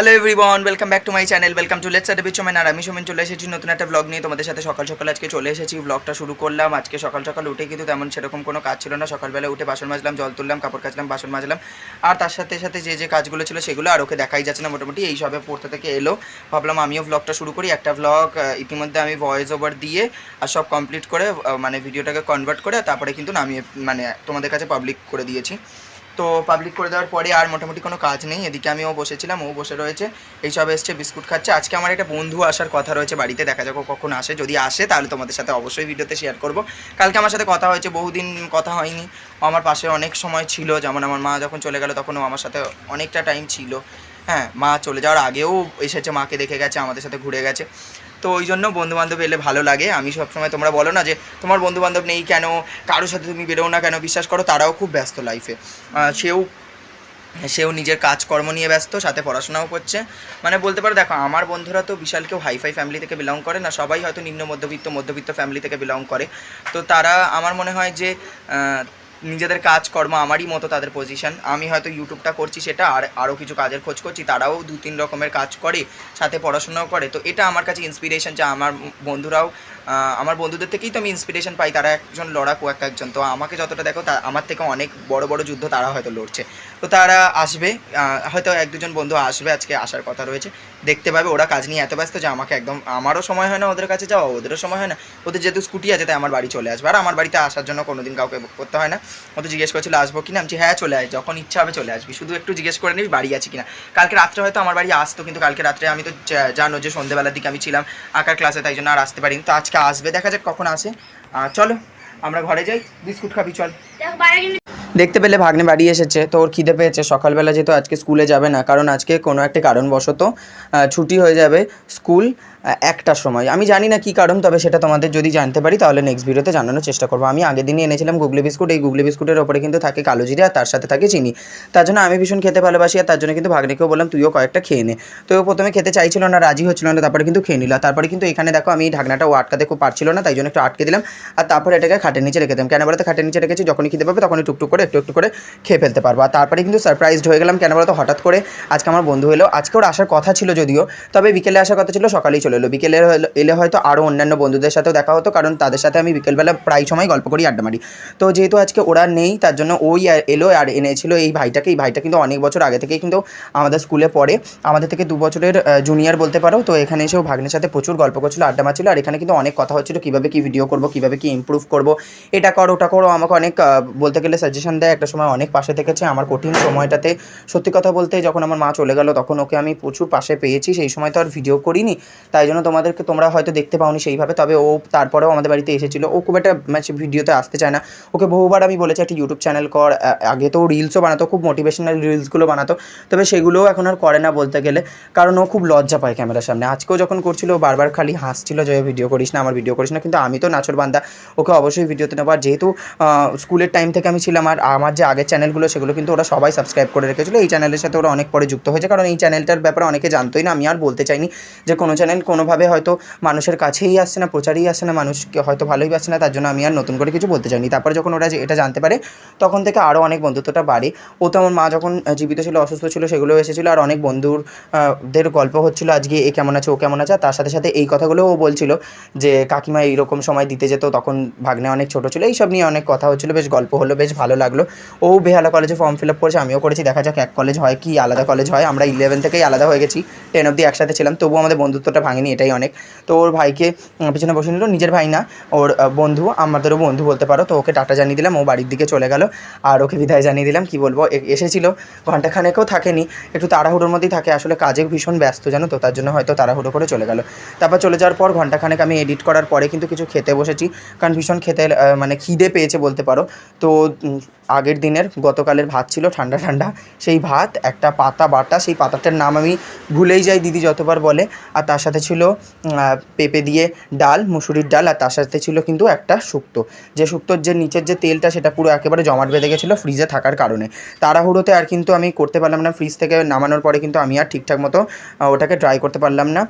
Hello everyone welcome back to my channel welcome to let's আডে বিচমেন আর আমি সোমেন চলে এসেছি। নতুন একটা ব্লগ নিয়ে তোমাদের সাথে সকাল সকাল আজকে চলে এসেছি। ব্লগটা শুরু করলাম। আজকে সকাল সকাল উঠে কিন্তু তেমন সেরকম কোনো কাজ ছিল না। সকালবেলা উঠে বাসন মাজলাম, জল তুললাম, কাপড় কাচলাম, বাসন মাজলাম। আর তার সাথে সাথে যে যে কাজগুলো ছিল সেগুলো আর ওকে দেখাই যাচ্ছে না। মোটামুটি এই সবে পড়তে থেকে এলো। ভাবলাম আমিও ব্লগটা শুরু করি। একটা ব্লগ ইতিমধ্যে আমি ভয়েস ওভার দিয়ে আর সব কমপ্লিট করে মানে ভিডিওটাকে কনভার্ট করে তারপরে কিন্তু নামিয়ে মানে তোমাদের কাছে পাবলিক করে দিয়েছি। তো পাবলিক করে দেওয়ার পরে আর মোটামুটি কোনো কাজ নেই। এদিকে আমিও বসেছিলাম, ও বসে রয়েছে। এইসব এসছে, বিস্কুট খাচ্ছে। আজকে আমার একটা বন্ধু আসার কথা রয়েছে বাড়িতে, দেখা যাক কখন আসে। যদি আসে, তাহলে তোমাদের সাথে অবশ্যই ভিডিওতে শেয়ার করব। কালকে আমার সাথে কথা হয়েছে, বহুদিন কথা হয়নি। আমার পাশে অনেক সময় ছিল, যেমন আমার মা যখন চলে গেল, তখন ও আমার সাথে অনেকটা টাইম ছিল। হ্যাঁ মা চলে যাওয়ার আগেও এসেছে, মাকে দেখে গেছে, আমাদের সাথে ঘুরে গেছে। তো ওই জন্য বন্ধু বান্ধব এলে ভালো লাগে। আমি সবসময় তোমরা বলো না যে, তোমার বন্ধু বান্ধব নেই কেন? কারোর সাথে তুমি বেরো না কেন? বিশ্বাস করো, তারাও খুব ব্যস্ত লাইফে সেও সেও নিজের কাজকর্ম নিয়ে ব্যস্ত, সাথে পড়াশোনাও করছে। মানে বলতে পারো, দেখো, আমার বন্ধুরা তো বিশাল কেউ হাইফাই ফ্যামিলি থেকে বিলং করে না, সবাই হয়তো নিম্ন, মধ্যবিত্ত মধ্যবিত্ত ফ্যামিলি থেকে বিলং করে। তো তারা, আমার মনে হয় যে নিজেদের কাজকর্ম আমারই মতো তাদের পজিশন আমি হয়তো ইউটিউবটা করছি সেটা, আর আরও কিছু কাজের খোঁজ করছি, তারাও দু তিন রকমের কাজ করে, সাথে পড়াশোনাও করে। তো এটা আমার কাছে ইন্সপিরেশন যে আমার বন্ধুরাও আমার বন্ধুদের থেকেই তো আমি ইন্সপিরেশন পাই, তারা একজন লড়াকু এক একজন। তো আমাকে যতটা দেখো, তা আমার থেকে অনেক বড় বড় যুদ্ধ তারা হয়তো লড়ছে। তো তারা আসবে হয়তো এক দুজন বন্ধু আসবে, আজকে আসার কথা রয়েছে। দেখতে পাবে, ওরা কাজ নিয়ে এত ব্যস্ত যে আমাকে একদম, আমারও সময় হয় না ওদের কাছে যাওয়া, ওদেরও সময় হয় না। ওদের যেহেতু স্কুটি আছে, তাই আমার বাড়ি চলে আসবে। আর আমার বাড়িতে আসার জন্য কোনোদিন কাউকে করতে হয় না। ও তো জিজ্ঞেস করছিল, আসব কিনা আমি হ্যাঁ চলে আয়, যখন ইচ্ছা হবে চলে আসবি। শুধু একটু জিজ্ঞেস করে নিবি, বাড়ি আছে কিনা? কালকে রাত্রে হয়তো আমার বাড়ি আসতো, কিন্তু কালকে রাত্রে আমি তো জানো যে সন্ধ্যেবেলার দিকে আমি ছিলাম, আঁকার ক্লাসে তাই জন্য আর আসতে পারিনি। তো আজকে আসবে দেখা যাক কখন আসে। চলো আমরা ঘরে যাই বিস্কুট খাবি চল। দেখতে পেলে ভাগ্নে বাড়ি এসেছে তো ওর খিদে পেয়েছে সকালবেলা যেহেতু আজকে স্কুলে যাবে না কারণ আজকে কোনো একটা কারণবশত ছুটি হয়ে যাবে স্কুল আহ, একটার সময়। আমি জানি না কী কারণ তবে সেটা তোমাদের যদি জানতে পারি তাহলে নেক্সট ভিডিওতে জানানোর চেষ্টা করব। আমি আগের দিনই এনেছিলাম গুগলি বিস্কুট। এই গুগলি বিস্কুটের ওপরে কিন্তু থাকে কালো জিরে আর তার সাথে থাকে চিনি। তার জন্য আমি ভীষণ খেতে ভালোবাসি আর তার জন্য কিন্তু ভাগ্নেকেও বললাম তুইও কয়েকটা খেয়ে নে। তো ও প্রথমে খেতে চাইছিল না রাজি হচ্ছিল না তারপরে কিন্তু খেয়ে নিল। তারপরে কিন্তু এখানে দেখো আমি ঢাকনাটা ও আটকাতে খুব পারছিল না তাই জন্য একটু আটকে দিলাম। আর তারপরে এটাকে খাটের নিচে রেখে দিলাম। কেন বলতে খাটের নিচে রেখেছি যখনই খিদে পাবে তখনই টুকটুক করে একটু একটু করে খেয়ে ফেলতে পারব। আর তারপরে কিন্তু সারপ্রাইজড হয়ে গেলাম। কেন বলতো হঠাৎ করে আজকে আমার বন্ধু হলো আজকে ওর আসার কথা ছিল যদিও তবে বিকেলে আসার কথা ছিল সকালেই চলে এলো বিকেলে এলে হয়তো আরও অন্যান্য বন্ধুদের সাথেও দেখা হতো, কারণ তাদের সাথে আমি বিকেলবেলা প্রায় সময় গল্প করি, আড্ডা মারি। তো যেহেতু আজকে ওরা নেই, তার জন্য ওই এলো আর এনেছিল এই ভাইটাকে। এই ভাইটা কিন্তু অনেক বছর আগে থেকেই কিন্তু আমাদের স্কুলে পড়ে। আমাদের থেকে দু বছরের জুনিয়র বলতে পারো। তো এখানে এসেও ভাগ্নের সাথে প্রচুর গল্প করছিল, আড্ডা মারছিল। আর এখানে কিন্তু অনেক কথা হচ্ছিল, কীভাবে কী ভিডিও করব, কীভাবে কী ইমপ্রুভ করব। এটা করো, ওটা করো আমাকে অনেক বলতে গেলে সাজেশন দেয়। একটা সময় অনেক পাশে থেকেছে আমার কঠিন সময়টাতে। সত্যি কথা বলতে যখন আমার মা চলে গেল, তখন ওকে আমি প্রচুর পাশে পেয়েছি। সেই সময় তো আর ভিডিও করিনি। তাই জন্য তোমাদেরকে তোমরা হয়তো দেখতে পাওনি সেইভাবে, তবে ও তারপরেও আমাদের বাড়িতে এসেছিল। ও খুব একটা ম্যাচ ভিডিওতে আসতে চায় না। ওকে বহুবার আমি বলেছি, একটা ইউটিউব চ্যানেল কর। আগে তো রিলসও বানাতো, খুব মোটিভেশনাল রিলসগুলো বানাতো, তবে সেগুলোও এখন আর করে না বলতে গেলে, কারণ ও খুব লজ্জা পায় ক্যামেরার সামনে। আজকেও যখন করছিল বারবার খালি হাসছিল যে ভিডিও করিস না, আমার ভিডিও করিস না। কিন্তু আমি তো নাচর বান্দা, ওকে অবশ্যই ভিডিওতে নেব। আর যেহেতু স্কুলের টাইম থেকে আমি ছিলাম, আর আমার যে আগের চ্যানেলগুলো সেগুলো কিন্তু ওরা সবাই সাবস্ক্রাইব করে রেখেছিলো। এই চ্যানেলের সাথে ওরা অনেক পরে যুক্ত হয়েছে, কারণ এই চ্যানেলটার ব্যাপারে অনেকে জানতোই না, আমি আর বলতে চাইনি যে, কোনো চ্যানেল কোনোভাবে হয়তো মানুষের কাছেই আসছে না, প্রচারেই আসছে না, মানুষকে হয়তো ভালোই পাচ্ছে না, তার জন্য আমি আর নতুন করে কিছু বলতে চাইনি। তারপরে যখন ওরা এটা জানতে পারে, তখন থেকে আরও অনেক বন্ধুত্বটা বাড়ে। ও তো আমার মা যখন জীবিত ছিল, অসুস্থ ছিল সেগুলো এসেছিল, আর অনেক বন্ধুর দের গল্প হচ্ছিল, আজকে এ কেমন আছে, ও কেমন আছে তার সাথে সাথে এই কথাগুলো ও বলছিল যে, কাকিমা এইরকম সময় দিতে যেত, তখন ভাগ্নে অনেক ছোট ছিল। এইসব নিয়ে অনেক কথা হচ্ছিল, বেশ গল্প হলো, বেশ ভালো লাগল। ও বেহালা কলেজে ফর্ম ফিল আপ করেছে, আমিও করেছি, দেখা যাক এক কলেজ হয় কি, আলাদা কলেজ হয়। আমরা ইলেভেন থেকেই আলাদা হয়ে গেছি টেন অবধি একসাথে ছিলাম, তবুও আমাদের বন্ধুত্বটা ভাঙেনি এটাই অনেক। তো ওর ভাইকে পিছনে বসে নিল। নিজের ভাই না, ওর বন্ধু, আমাদেরও বন্ধু বলতে পারো। তো ওকে টাটা জানিয়ে দিলাম, ও বাড়ির দিকে চলে গেল। আর ওকে বিদায় জানিয়ে দিলাম, কি বলব এসেছিল। ঘন্টাখানেকেও থাকেনি, একটু তাড়াহুড়োর মধ্যেই থাকে। আসলে কাজে ভীষণ ব্যস্ত, জানো তো, তার জন্য হয়তো তাড়াহুড়ো করে চলে গেল। তারপর চলে যাওয়ার পর ঘন্টাখানেক আমি এডিট করার পরে কিন্তু কিছু খেতে বসেছি, কারণ ভীষণ খেতে মানে খিদে পেয়েছে বলতে পারো। তো আগের দিনের, গতকালের ভাত ছিল ঠান্ডা ঠান্ডা, সেই ভাত, একটা পাতা বাটা, সেই পাতাটার নাম আমি ভুলেই যাই দিদি যতবার বলে। আর তার সাথে ছিল পেঁপে দিয়ে ডাল, মুসুরির ডাল, আর তার সাথে ছিল কিন্তু একটা শুক্তো। যে শুক্তোর যে নিচের যে তেলটা, সেটা পুরো একেবারে জমাট বেঁধে গেছিল ফ্রিজে থাকার কারণে। তাড়াহুড়োতে আর কিন্তু আমি করতে পারলাম না ফ্রিজ থেকে নামানোর পরে কিন্তু আমি আর ঠিকঠাক মতো ওটাকে ট্রাই করতে পারলাম না।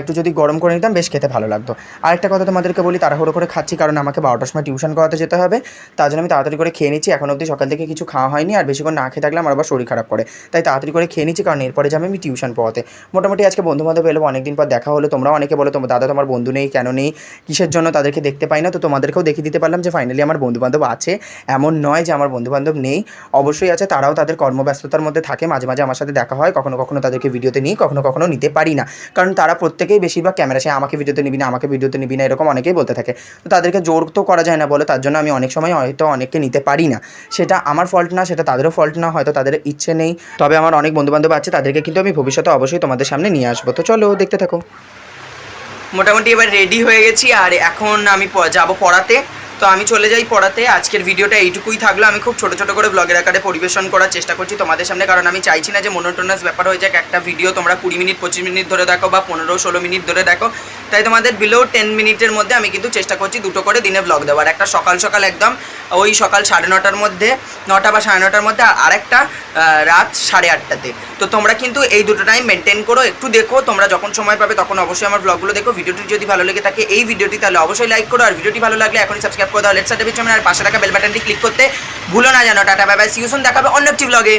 একটু যদি গরম করে নিতাম, বেশ খেতে ভালো লাগতো। আরেকটা কথা তোমাদেরকে বলি, তাড়াহুড়ো করে খাচ্ছি কারণ আমাকে বারোটার সময় টিউশন করাতে যেতে হবে। তার জন্য আমি তাড়াতাড়ি করে খেয়ে নিচ্ছি, এখন অবধি সকাল থেকে কিছু খাওয়া হয়নি, আর বেশিক্ষণ না খেয়ে থাকলে আমার আবার শরীর খারাপ করে। তাই তাড়াতাড়ি করে খেয়ে নিচ্ছি, কারণ এরপরে যাবে আমি টিউশন পড়াতে। মোটামুটি আজকে বন্ধু বান্ধব এলো, অনেকদিন পর দেখা হলো তোমরা অনেকে বলো তোমার দাদা, তোমার বন্ধু নেই, কেন নেই? কিসের জন্য তাদেরকে দেখতে পাই না? তো তোমাদেরকেও দেখিয়ে দিতে পারলাম যে ফাইনালি আমার বন্ধু বান্ধব আছে। এমন নয় যে, আমার বন্ধু বান্ধব নেই। অবশ্যই আছে, তারাও তাদের কর্মব্যস্ততার মধ্যে থাকে। মাঝে মাঝে আমার সাথে দেখা হয়। কখনো কখনো তাদেরকে ভিডিওতে নিই, কখনো কখনো নিতে পারি না। কারণ তারা প্রত্যেকেই বেশিরভাগ ক্যামেরা, সে আমাকে ভিডিওতে নিবি না, আমাকে ভিডিওতে নিবি না, এরকম অনেকেই বলতে থাকে। তো তাদেরকে জোর তো করা যায় না বলে, তার জন্য আমি অনেক সময় হয়তো অনেককে নিতে পারি না। সেটা আমার ফল্ট না, সেটা তাদেরও ফল্ট না, হয়তো তাদের ইচ্ছে নেই। তবে আমার অনেক বন্ধুবান্ধব আছে, তাদেরকে কিন্তু আমি ভবিষ্যতে অবশ্যই তোমাদের সামনে নিয়ে আসব। তো চলো, দেখতে থাকো। মোটামুটি এবার রেডি হয়ে গেছি আর এখন আমি যাব পড়াতে। তো আমি চলে যাই পড়াতে। আজকের ভিডিওটা এইটুকুই থাকল। আমি খুব ছোট ছোট করে ব্লগের আকারে পরিবেশন করার চেষ্টা করছি তোমাদের সামনে। কারণ আমি চাইছি না যে মনোটোনাস ব্যাপার হয়ে যাক। একটা ভিডিও তোমরা কুড়ি মিনিট, পঁচিশ মিনিট ধরে দেখো বা পনেরো, ষোলো মিনিট ধরে দেখো। তাই তোমাদের বিলো টেন মিনিটের মধ্যে আমি কিন্তু চেষ্টা করছি দুটো করে দিনে ব্লগ দেওয়ার। একটা সকাল সকাল একদম, ওই সকাল সাড়ে নটার মধ্যে, নটা বা সাড়ে নটার মধ্যে, আর একটা রাত সাড়ে আটটাতে। তো তোমরা কিন্তু এই দুটো টাইম মেনটেন করো, একটু দেখো। তোমরা যখন সময় পাবে তখন অবশ্যই আমার ব্লগগুলো দেখো। ভিডিওটি যদি ভালো লেগে থাকে, এই ভিডিওটি তাহলে অবশ্যই লাইক করো। আর ভিডিওটি ভালো লাগলে এখনই সাবস্ক্রাইব করে দাও লেটস সার্টিফিকেট আর পাশে থাকা বেল বাটনটি ক্লিক করতে ভুলো না জানো টাটা বাই বাই সিউসন দেখাবে অন্য একটি ব্লগে